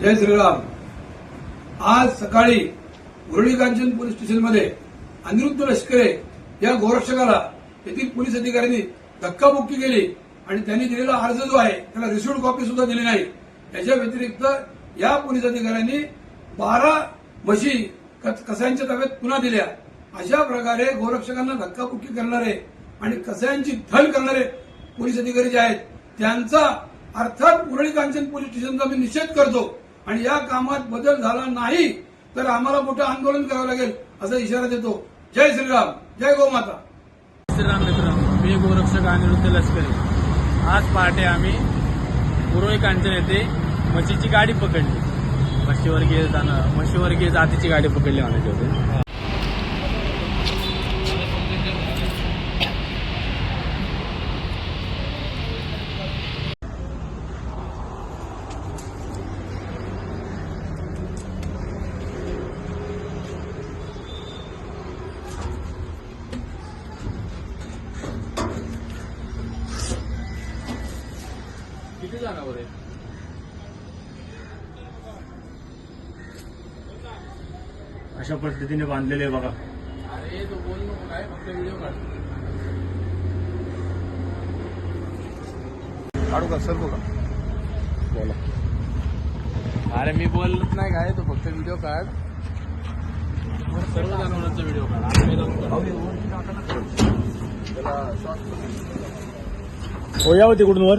जय श्रीराम. आज सकाळी मुरळी कांचन पोलीस स्टेशनमध्ये अनिरुद्ध लष्करे या गोरक्षकाला येथील पोलीस अधिकाऱ्यांनी धक्काबुक्की केली आणि त्यांनी दिलेला अर्ज जो आहे त्याला रिसिव्ह कॉपी सुद्धा दिली नाही. याच्या व्यतिरिक्त या पोलीस अधिकाऱ्यांनी बारा म्हशी कसायांच्या ताब्यात पुन्हा दिल्या. अशा प्रकारे गोरक्षकांना धक्काबुक्की करणारे आणि कसायांची थल करणारे पोलीस अधिकारी जे आहेत त्यांचा अर्थात मुरळी कांचन पोलीस स्टेशनचा मी निषेध करतो. आणि या कामात बदल झाला नाही तर आम्हाला मोठं आंदोलन करावं लागेल असा इशारा देतो. जय श्रीराम जय गोमाता श्रीराम मित्र मी गोरक्षक अनिरुद्ध लष्करी. आज पहाटे आम्ही मुरळी कांचन येथे म्हशीची गाडी पकडली. म्हशीवर्गीय जाणं म्हशीवर्गीय जातीची गाडी पकडली म्हणायची होते किती जणांवर आहे? अशा पद्धतीने बांधलेले आहे बघा. अरे तो बोल नको काय फक्त व्हिडिओ काढ. काढू का? सर बघा बोला. अरे मी बोलत नाही काय तो फक्त व्हिडिओ काढ. सर्व जनावरांचा व्हिडिओ काढ. हो या होती कुठून वर?